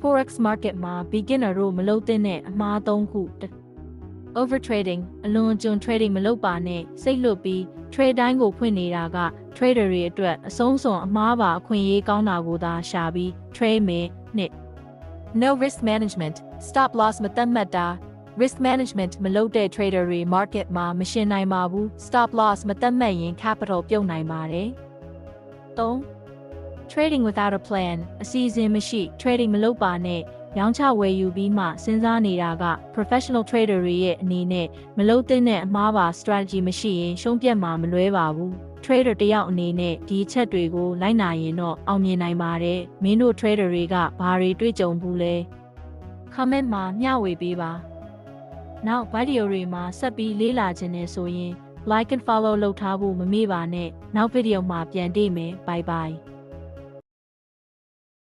forex market မှာ beginner တို့မလုပ်သင့်တဲ့အမှားသုံးခုတစ် over trading အလွန်အကျွံ trading မလုပ်ပါနဲ့စိတ်လွတ်ပြီး trade တိုင်းကိုဖွင့်နေတာက trader တွေအတွက်အဆုံးစွန်အမှားပါအခွင့်အရေးကောင်းတာကိုသာရှာပြီး trade မယ်နှစ် no risk management stop loss မသတ်မှတ်တာ risk management မလုပ်တဲ့ trader တွေ market မှာမရှင်နိုင်ပါဘူး stop loss မသတ်မှတ်ရင် capital ပြုတ်နိုင်ပါတယ်3 trading without a plan အစီအစဉ်မရှိ trading မလုပ်ပါနဲ့ရောင်းချဝယ်ယူပြီးမှစဉ်းစားနေတာက professional trader တွေရဲ့အနေနဲ့မလုပ်သင့်တဲ့အမှားပါ strategy မရှိရင်ရှုံးပြတ်မှာမလွဲပါဘူး trader တယောက်အနေနဲ့ဒီအချက်တွေကိုလိုက်နာရင်တော့အောင်မြင်နိုင်ပါတယ်မင်းတို့ trader တွေကဘာတွေတွေ့ကြုံဘူးလဲ comment မှာမျှဝေပေးပါနောက်ဗီဒီယိုတွေမှာဆက်ပြီးလေ့လာခြင်းနဲ့ဆိုရင် like and follow လုပ်ထားဖို့မမေ့ပါနဲ့နောက်ဗီဒီယိုမှာပြန်တွေ့မယ် bye bye